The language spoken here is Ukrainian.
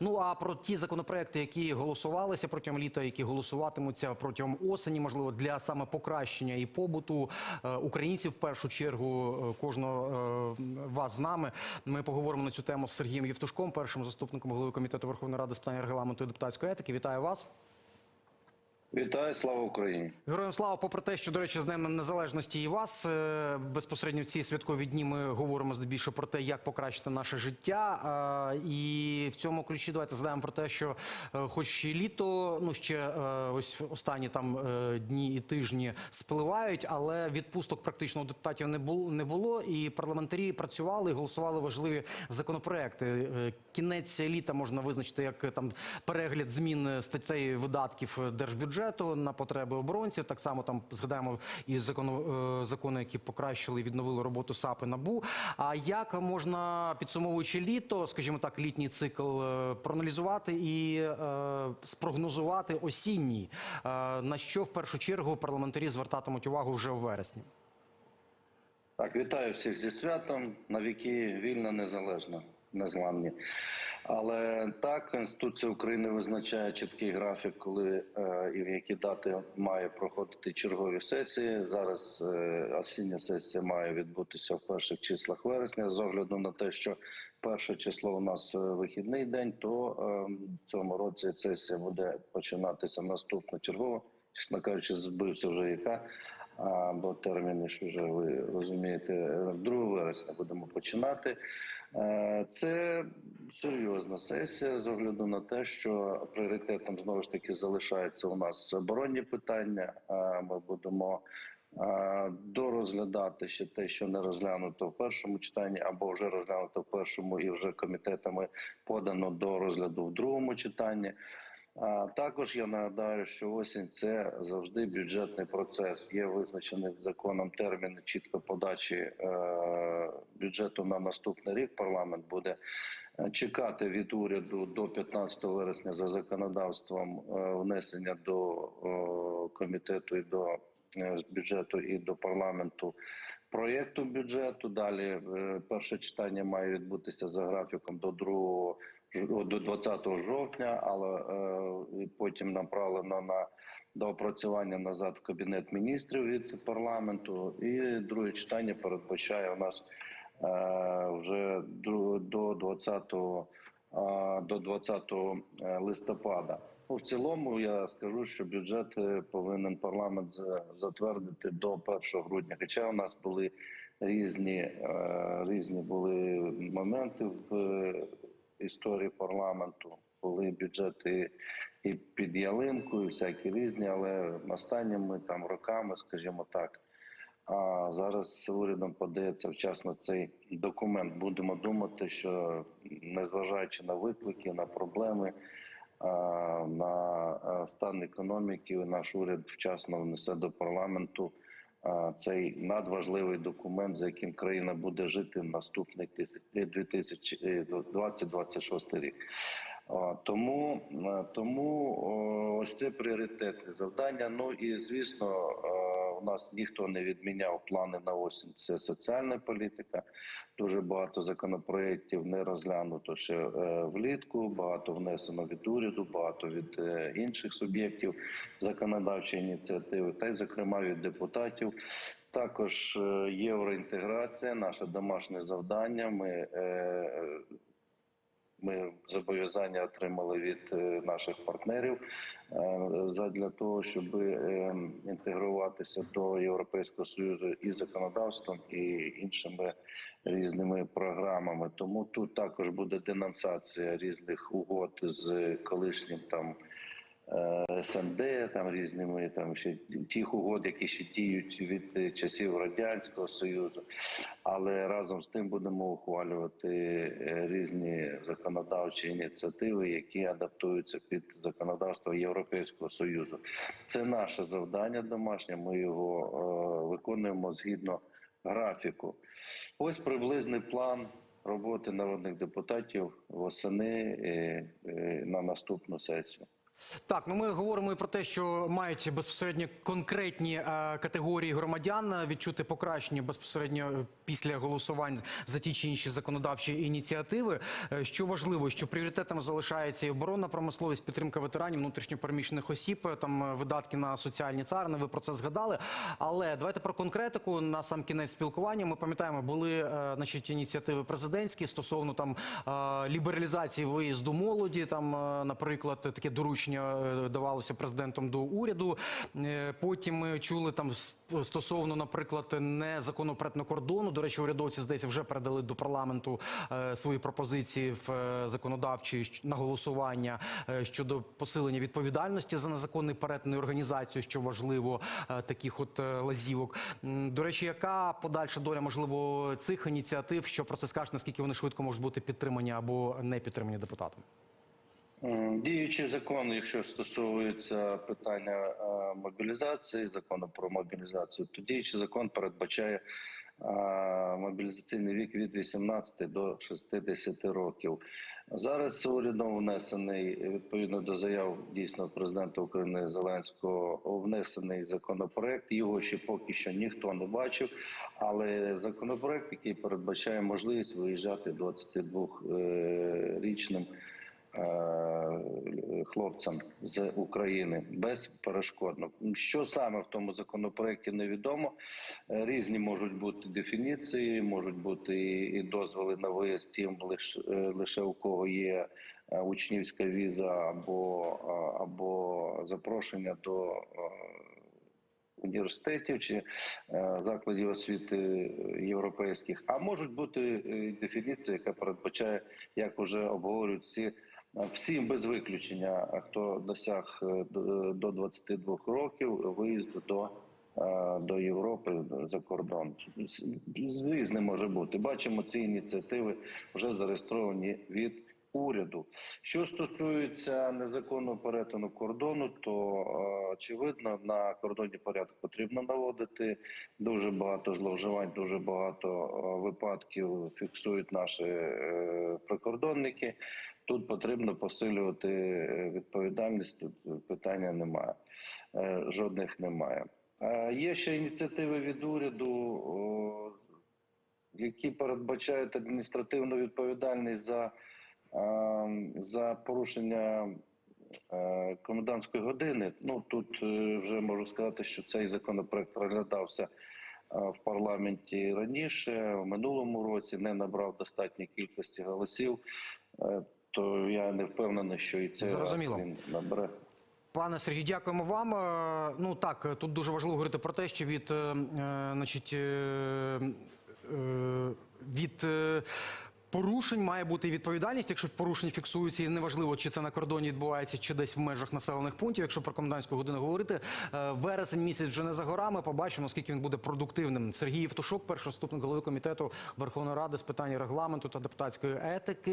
Ну а про ті законопроекти, які голосувалися протягом літа, які голосуватимуться протягом осені, можливо, для саме покращення і побуту е, українців в першу чергу е, кожного е, вас з нами. Ми поговоримо на цю тему з Сергієм Євтушком, першим заступником голови комітету Верховної Ради з питань регламенту і депутатської етики. Вітаю вас. Вітаю, слава Україні! Героям слава, попри те, що до речі, з Днем Незалежності і вас е, безпосередньо в ці святкові дні ми говоримо здебільшого про те, як покращити наше життя. Е, І в цьому ключі давайте згадаємо про те, що, е, хоч і літо, ну ще ось останні там дні і тижні спливають, але відпусток практично у депутатів не було не було. І парламентарі працювали і голосували важливі законопроекти. Кінець літа можна визначити як там перегляд змін статей видатків держбюджету на потреби оборонців. Так само там згадаємо і е, закони, які покращили і відновили роботу САП і НАБУ. А як можна підсумовуючи літо, скажімо так, літній цикл е, проаналізувати і е, спрогнозувати осінній, Е, на що в першу чергу парламентарі звертатимуть увагу вже у вересні? Так, вітаю всіх зі святом. На віки вільна, незалежна, незламні. Але так, Конституція України визначає чіткий графік, коли е, і в які дати має проходити чергові сесії. Зараз е, осіння сесія має відбутися в перших числах вересня. З огляду на те, що перше число у нас е, вихідний день, то е, в цьому році сесія буде починатися наступна чергова. Чесно кажучи, збився вже яка. Бо терміни ж вже ви розумієте, 2 вересня будемо починати. Е, Це серйозна сесія з огляду на те, що пріоритетом знову ж таки залишаються у нас оборонні питання. Е, Ми будемо е, дорозглядати ще те, що не розглянуто в першому читанні, або вже розглянуто в першому і вже комітетами подано до розгляду в другому читанні. А також я нагадаю, що осінь це завжди бюджетний процес. Є визначений законом термін чітко подачі е, бюджету на наступний рік. Парламент буде е, чекати від уряду до 15 вересня за законодавством е, внесення до е, комітету і до е, бюджету і до парламенту. Проєкту бюджету далі е, перше читання має відбутися за графіком до 2 ж- до 20 жовтня, але е, потім направлено на доопрацювання назад в кабінет міністрів від парламенту. І друге читання передбачає у нас е, вже до 20 е, до 20 листопада. Ну, в цілому я скажу, що бюджет повинен парламент затвердити до 1 грудня. Хоча у нас були різні, різні були моменти в історії парламенту, були бюджети і під ялинку, і всякі різні, але останніми там роками, скажімо так. А зараз урядом подається вчасно цей документ. Будемо думати, що незважаючи на виклики, на проблеми, на стан економіки, наш уряд вчасно внесе до парламенту цей надважливий документ, за яким країна буде жити в наступний 2026 рік. Тому, е, тому ось це пріоритетне завдання. Ну і звісно, е, у нас ніхто не відміняв плани на осінь. Це соціальна політика. Дуже багато законопроєктів не розглянуто ще е, влітку. Багато внесено від уряду, багато від е, інших суб'єктів законодавчої ініціативи, та й зокрема від депутатів. Також е, євроінтеграція, наше домашнє завдання. Ми ми зобов'язання отримали від е, наших партнерів е, для того, щоб е, інтегруватися до Європейського союзу і законодавством, і іншими різними програмами. Тому тут також буде денонсація різних угод з колишнім там. Е, СНД, там різними там ще тих угод, які ще діють від часів радянського союзу, але разом з тим будемо ухвалювати е, різні законодавчі ініціативи, які адаптуються під законодавство Європейського союзу. Це наше завдання домашнє. Ми його е, виконуємо згідно графіку. Ось приблизний план роботи народних депутатів восени е, на наступну сесію. Так, ну ми говоримо і про те, що мають безпосередньо конкретні е, категорії громадян е, відчути покращення безпосередньо е, після голосувань за ті чи інші законодавчі ініціативи. Що важливо, що пріоритетом залишається і оборонна промисловість, підтримка ветеранів, внутрішньопереміщених осіб, там видатки на соціальні царини. Ви про це згадали. Але давайте про конкретику на сам кінець спілкування. Ми пам'ятаємо, були е, значить, ініціативи президентські стосовно там е, лібералізації виїзду молоді. Там, е, наприклад, таке доручення е, давалося президентом до уряду. Е, Потім ми чули там стосовно, наприклад, не законопроектного кордону. До речі, урядовці здається вже передали до парламенту е, свої пропозиції в законодавчі на голосування щодо посилення відповідальності за незаконний перетин організацію, що важливо таких от лазівок. До речі, яка подальша доля можливо цих ініціатив? Що про це скажете, наскільки вони швидко можуть бути підтримані або не підтримані депутатами? М, Діючий закон, якщо стосується питання е, мобілізації, закону про мобілізацію, то діючий закон передбачає е, мобілізаційний вік від 18 до 60 років. Зараз урядом внесений відповідно до заяв дійсно президента України Зеленського внесений законопроект. Його ще поки що ніхто не бачив, але законопроект, який передбачає можливість виїжджати 22-річним е, хлопцям з України безперешкодно. Що саме в тому законопроекті невідомо. Е, Різні можуть бути дефініції, можуть бути і- дозволи на виїзд тим лише, е, лише у кого є е, учнівська віза або, е, або запрошення до е, університетів чи е, закладів освіти європейських, а можуть бути е, дефініція, яка передбачає, як вже обговорюють всі. Е, Всім без виключення, хто досяг е, до- до 22 років виїзду до, е, до Європи за кордон. З різним може бути. Бачимо, ці ініціативи вже зареєстровані від уряду. Що стосується незаконного перетину кордону, то е, очевидно на кордоні порядок потрібно наводити. Дуже багато зловживань, дуже багато е, випадків фіксують наші е, прикордонники. Тут потрібно посилювати відповідальність. Тут питання немає, жодних немає. Є ще ініціативи від уряду, які передбачають адміністративну відповідальність за, за порушення е, комендантської години. Ну тут е, вже можу сказати, що цей законопроект розглядався е, в парламенті раніше, в минулому році не набрав достатньої кількості голосів. То я не впевнений, що і цей Зрозуміло. раз він набере. Пане Сергію, дякуємо вам. Ну так, тут дуже важливо говорити про те, що від, значить, від порушень має бути відповідальність. Якщо порушення фіксуються, і неважливо, чи це на кордоні відбувається, чи десь в межах населених пунктів. Якщо про комендантську годину говорити, Е, вересень місяць вже не за горами. Побачимо, наскільки він буде продуктивним. Сергій Євтушок, перший заступник голови комітету Верховної Ради з питань регламенту та депутатської етики.